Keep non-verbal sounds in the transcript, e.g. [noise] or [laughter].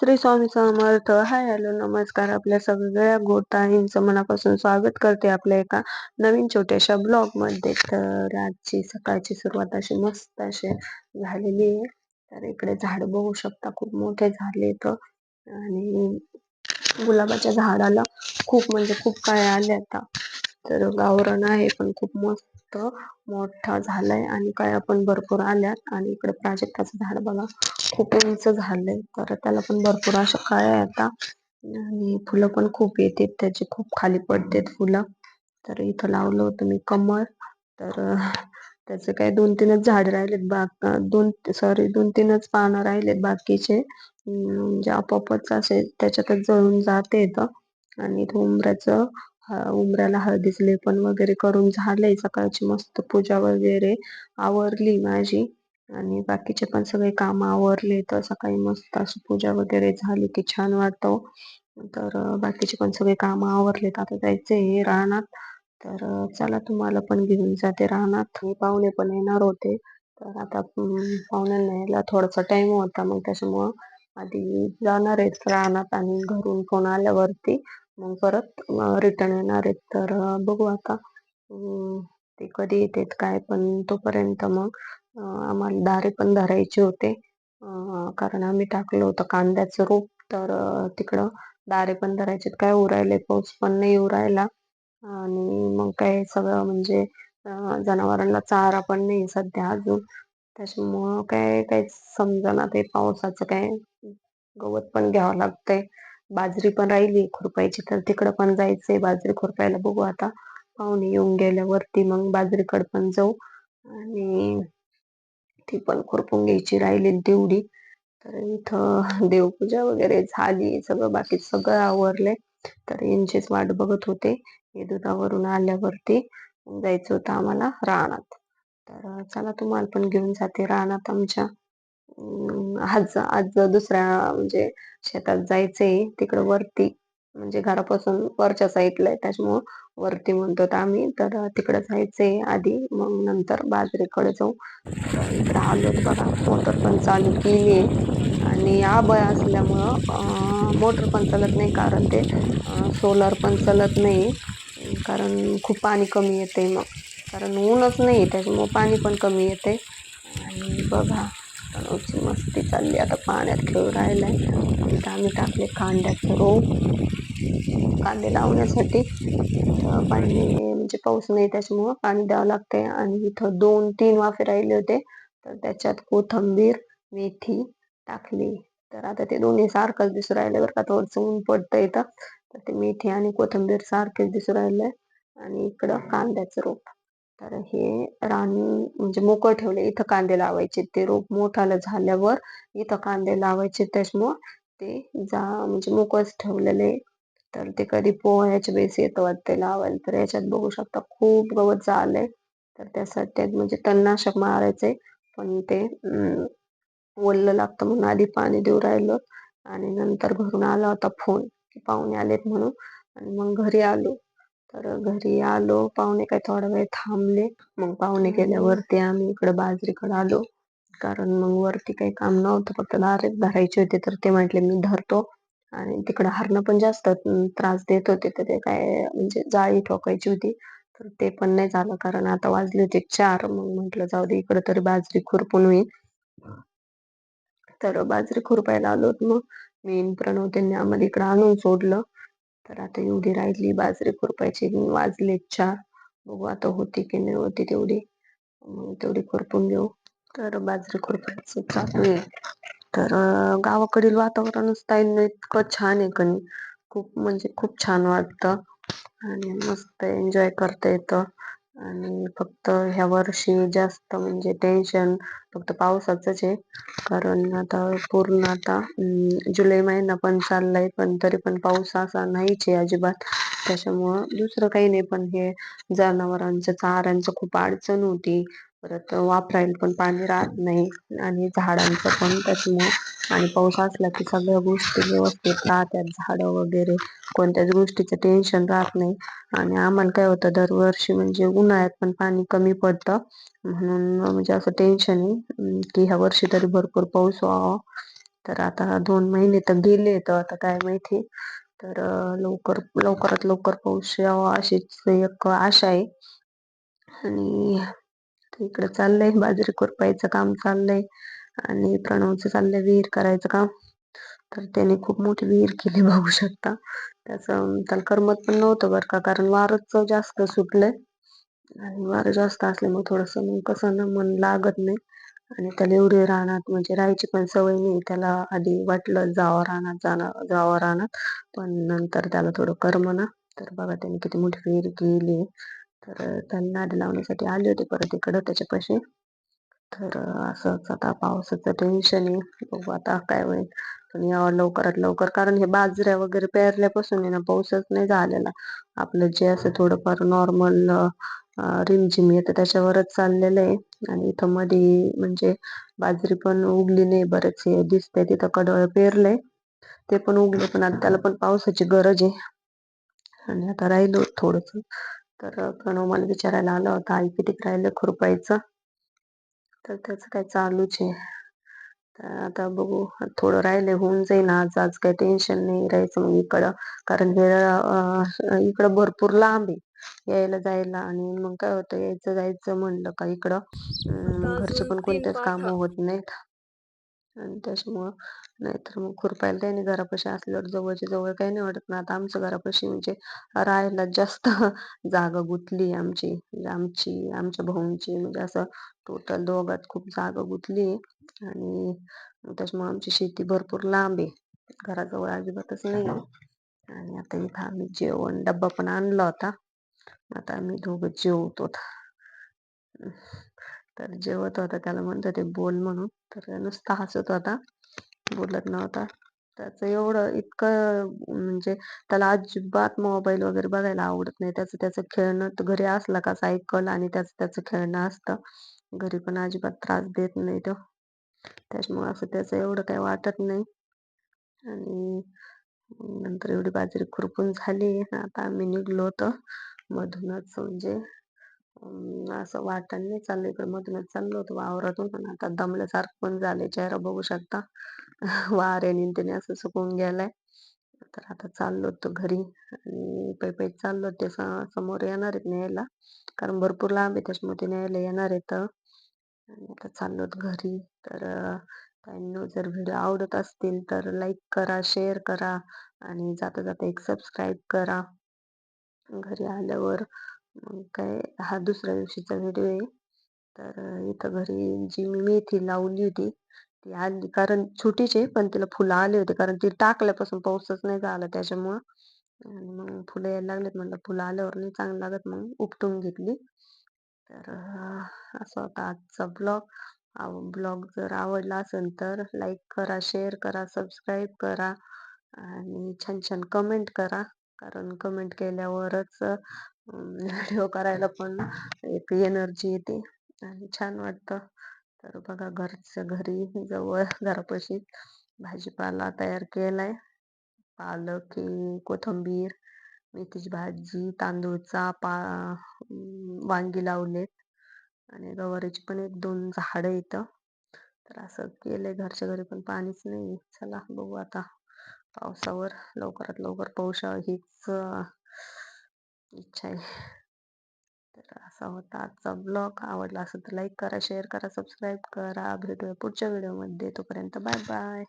Shri Swami Samarth. Hi hello नमस्कार आपल्या सगळ्या गोताईंचं मनापासून स्वागत करते आपल्या एका नवीन छोट्याशा ब्लॉगमध्ये तर आजची सकाळची सुरुवात अशी मस्त अशी झालेली आहे. तर इकडे झाड बघू शकता खूप मोठे झाले तर आणि गुलाबाच्या झाडाला खूप म्हणजे खूप काय आले आता. तर गावरण आहे पण खूप मस्त मोठा झालाय आणि काय पण भरपूर आल्यात. आणि इकडे प्राजक्ताचं झाड बघा. खूप उंच झालंय. तर त्याला पण भरपूर अशा कळ्या आता आणि फुलं पण खूप येतात. त्याची खूप खाली पडतात फुलं. तर इथं लावलं होतं मी कमळ. तर त्याचे काय दोन तीनच झाड राहिलेत बाग दोन सॉरी दोन तीनच पानं राहिलेत बाकीचे. म्हणजे आपोआपच असे त्याच्यातच जळून जाते येतं आणि उंबऱ्याचं उंबऱ्याला हळदीच लेपन वगैरे करून झालंय. सकाळची मस्त पूजा वगैरे आवरली माझी. आणि बाकीचे पण सगळे काम आवरले तर सकाळी मस्त अशी पूजा वगैरे झाली की छान वाटतो. तर बाकीचे पण सगळे काम आवरलेत. आता जायचे रानात. तर चला तुम्हाला पण घेऊन जाते रानात. पाहुणे पण येणार होते. तर आता पाहुण्यांना यायला थोडासा टाइम होता. मग त्याच्यामुळं आधी जाणार आहेत रानात आणि घरून फोन आल्यावरती. मग परत रिटर्न येणार आहेत. तर बघू आता ते कधी येतात काय पण तोपर्यंत मग. आम्हाला दारे पण धरायचे होते. कारण आम्ही टाकलं होतं कांद्याचं रोप. तर तिकडं दारे पण धरायचे काय उरायले पाऊस पण नाही उरायला. आणि मग काय सगळं म्हणजे जनावरांना चारा पण नाही सध्या अजून. त्याच्यामुळं काय काय समजा ते पावसाचं काय गवत पण घ्यावं लागतंय. बाजरी पण राहिली खुरपायची तर तिकडं पण जायचंय. बाजरी खुरपायला बघू आता. पाहुणे येऊन गेल्यावरती मग बाजरीकडे पण जाऊ. आणि ती पण खुरपून घ्यायची राहिली तेवढी. तर इथं देवपूजा वगैरे झाली सगळं बाकी सगळं आवरलंय. तर यांचीच वाट बघत होते. हे दुधावरून आल्यावरती जायचं होतं आम्हाला रानात. तर चला तुम्हाला पण घेऊन जाते रानात आमच्या. आज आज दुसऱ्या म्हणजे शेतात जायचंय. तिकडं वरती म्हणजे घरापासून वरच्या साईडला आहे त्याच्यामुळं वरती म्हणतो आम्ही. तर तिकडं जायचंय आधी मग नंतर बाजरीकडे जाऊ. इकडं आलोत बघा मोटर पण चालू केली आहे आणि आबळ असल्यामुळं मोटर पण चालत नाही कारण ते सोलार पण चालत नाही. कारण खूप पाणी कमी येते मग. कारण ऊनच नाही त्याच्यामुळं पाणी पण कमी येते आणि बघा तणूची मस्ती चालली. आता पाण्यात खेळू आहे इथं आम्ही टाकले कांद्याचं रोप. कांदे लावण्यासाठी पाणी म्हणजे पाऊस नाही त्याच्यामुळं पाणी द्यावं लागतंय. आणि इथं दोन तीन वाफे राहिले होते. तर त्याच्यात कोथंबीर मेथी टाकली. तर आता ते दोन्ही सारखंच दिसू राहिलं बरं का. थोडंसं ऊन पडतं येतं तर ते मेथी आणि कोथंबीर सारखेच दिसू राहिलंय. आणि इकडं कांद्याचं रोप. तर हे रान म्हणजे मोकळ ठेवले. इथं कांदे लावायचे. ते रोप मोठालं झाल्यावर इथं कांदे लावायचे. त्याच्यामुळं ते जा म्हणजे मोकळच ठेवलेले. तर ते कधी पोह्याच्या बेस येतं वाटते लावायला. तर याच्यात बघू शकता खूप गवत झालंय. तर त्यासाठी म्हणजे तणनाशक मारायचे. पण ते ओललं लागतं म्हणून आधी पाणी देऊ राहिलो. आणि नंतर घरून आला होता फोन की पाहुणे आलेत म्हणून. आणि मग घरी आलो. तर घरी आलो. पाहुणे काय थोडा वेळ थांबले. मग पाहुणे गेल्यावरती आम्ही इकडे बाजरीकडे आलो. कारण मग वरती काही काम नव्हतं. फक्त दारेच धरायचे होते. तर ते म्हटले मी धरतो. आणि तिकडं हरणं पण जास्त त्रास देत होते. तर ते काय म्हणजे जाळी ठोकायची होती. तर ते पण नाही झालं. कारण आता वाजले होते चार. मग म्हंटल जाऊ दे इकडं तरी बाजरी खुरपून होईल. तर बाजरी खुरपायला आलोत मग मी प्रणव त्यांनी आम्हाला इकडं आणून सोडलं. तर आता एवढी राहिली बाजरी खुरपायची वाजले चार बघू आता होती की नाही होती तेवढी. मग तेवढी खुरपून घेऊ. तर बाजरी खुरपायची चालू आहे. तर गावाकडील वातावरणच ताईंना इतकं छान आहे कणी खूप म्हणजे खूप छान वाटतं. आणि मस्त एन्जॉय करता येतं. आणि फक्त ह्या वर्षी जास्त म्हणजे टेन्शन फक्त पावसाचंच आहे. कारण आता पूर्ण आता जुलै महिना पण चाललाय पण तरी पण पाऊस असा नाहीच आहे अजिबात. त्याच्यामुळं दुसरं काही नाही पण हे जनावरांच्या चाऱ्यांचं खूप अडचण होती. परत वापरायला पण पाणी राहत नाही आणि झाडांचं पण त्याच्यामुळे आणि पाऊस असला की सगळ्या गोष्टी व्यवस्थित राहतात झाडं वगैरे. कोणत्याच गोष्टीचं टेन्शन राहत नाही. आणि आम्हाला काय होतं दरवर्षी म्हणजे उन्हाळ्यात पण पाणी कमी पडतं. म्हणून म्हणजे असं टेन्शन आहे की ह्या वर्षी तरी भरपूर पाऊस व्हावा. तर आता दोन महिने तर गेले तर आता काय माहिती. तर लवकर लवकरात लवकर पाऊस यावा अशीच एक आशा आहे. आणि इकडे चाललंय बाजरी कोरपायचं काम चाललंय आणि प्रणवचं चाललंय विहीर करायचं काम. तर त्याने खूप मोठी विहीर केली बघू शकता. त्याचं त्याला करमत पण नव्हतं बरं का कारण वारच जास्त सुटलंय. आणि वारं जास्त असल्यामुळे थोडंसं मग कसं ना मन लागत नाही. आणि त्याला एवढी रानात म्हणजे राहायची पण सवय नाही. त्याला आधी वाटलं जावं रानात जाणं जावं रानात. पण नंतर त्याला थोडं करमना तर बघा त्याने किती मोठी विहीर केली. तर त्यांना आधी लावण्यासाठी आले होते परत इकडं त्याच्यापाशी तर असंच आता पावसाचं टेन्शन आहे. बघू आता काय होईल. पण यावं लवकरात लवकर कारण हे बाजऱ्या वगैरे पेरल्यापासून आहे ना पाऊसच नाही झालेला. आपलं जे असं थोडंफार नॉर्मल रिमझिम येतं त्याच्यावरच चाललेलं आहे. आणि इथं मध्ये म्हणजे बाजरी पण उगली नाही बरेच हे दिसतंय. तिथं कडोळ पेरलंय. ते पण उगले पण आता त्याला पण पावसाची गरज आहे. आणि आता राहिलो थोडस. तर प्रणव मला विचारायला आला होता आई किती राहिलं खुरपायचं? तर त्याच काय चालूच आहे. तर आता बघू थोडं राहिले होऊन जाईल आज आज काही टेन्शन नाही राहायचं मग इकडं. कारण हे इकडं भरपूर लांब आहे यायला जायला. आणि मग काय होतं यायचं जायचं म्हणलं का इकडं. घरचे पण कोणतेच काम होत नाहीत. आणि त्याच्यामुळं नाहीतर मग खुरपायला त्याने घरापाशी असल्यावर जवळच्या जवळ काही नाही वाटत. ना आता आमचं घरापाशी म्हणजे राहायला जास्त [laughs] जागा गुंतली आमची. म्हणजे आमची आमच्या भाऊंची म्हणजे असं टोटल दोघात खूप जागा गुंतली. आणि त्याच्यामुळे आमची शेती भरपूर लांब आहे. घराजवळ अजिबातच नाही आणि आता इथं आम्ही जेवण डब्बा पण आणला होता. आता आम्ही दोघं जेवतो तर जेवत होता त्याला म्हणत होते बोल म्हणून. तर नुसता हसत होता बोलत नव्हता. त्याचं एवढं इतकं म्हणजे त्याला अजिबात मोबाईल वगैरे बघायला आवडत नाही. त्याचं त्याचं खेळणं घरी असला का सायकल आणि त्याचं त्याचं खेळणं असतं. घरी पण अजिबात त्रास देत नाही तो. त्याच्यामुळे असं त्याचं एवढं काही वाटत नाही. आणि नंतर एवढी बाजरी खुरपून झाली. आता आम्ही निघलो होतो मधूनच म्हणजे असं वाटण नाही चाललं. इकडे मधूनच चाललो होतो वावरातून पण आता दमल्यासारखं पण झालंय चेहरा बघू शकता. [laughs] वाऱ्याने त्याने असं सुकून गेलाय. तर आता चाललो होतो घरी आणि पै पै चाललो ते समोर येणार आहेत न्यायला. कारण भरपूर लांब आहे त्याच्यामुळे ते न्यायला येणार आहेत. आणि आता चाललोत घरी. तर त्यांनी जर व्हिडिओ आवडत असतील तर लाईक करा शेअर करा आणि जाता जाता एक सबस्क्राईब करा. घरी आल्यावर मग काय हा दुसऱ्या दिवशीचा व्हिडिओ आहे. तर इथं घरी जी मी मेथी लावली होती ती आली कारण छोटीचे पण तिला फुलं आले होते. कारण ती टाकल्यापासून पाऊसच नाही झाला त्याच्यामुळं. आणि मग फुलं यायला लागलेत म्हणलं फुलं आल्यावर नाही चांगलं लागत मग उपटून घेतली. तर असा होता आजचा ब्लॉग ब्लॉग जर आवडला असेल तर लाईक करा शेअर करा सबस्क्राईब करा. आणि छान छान कमेंट करा. कारण कमेंट केल्यावरच व्हिडिओ [laughs] करायला पण एक एनर्जी येते आणि छान वाटतं. तर बघा घरच्या घरी जवळ घरापाशी भाजीपाला तयार केला आहे पालक कोथंबीर मेथीची भाजी तांदूळचा पा वांगी लावलेत. आणि गवारीची पण एक दोन झाडं येतं तर असं केलंय घरच्या घरी पण पाणीच नाही चला बघू आता पावसावर लवकरात लवकर पाऊस हीच इच्छा आहे. तर असा होता आजचा ब्लॉग आवडला असेल तर लाईक करा शेअर करा सबस्क्राईब करा. भेटूया पुढच्या व्हिडिओमध्ये तोपर्यंत बाय बाय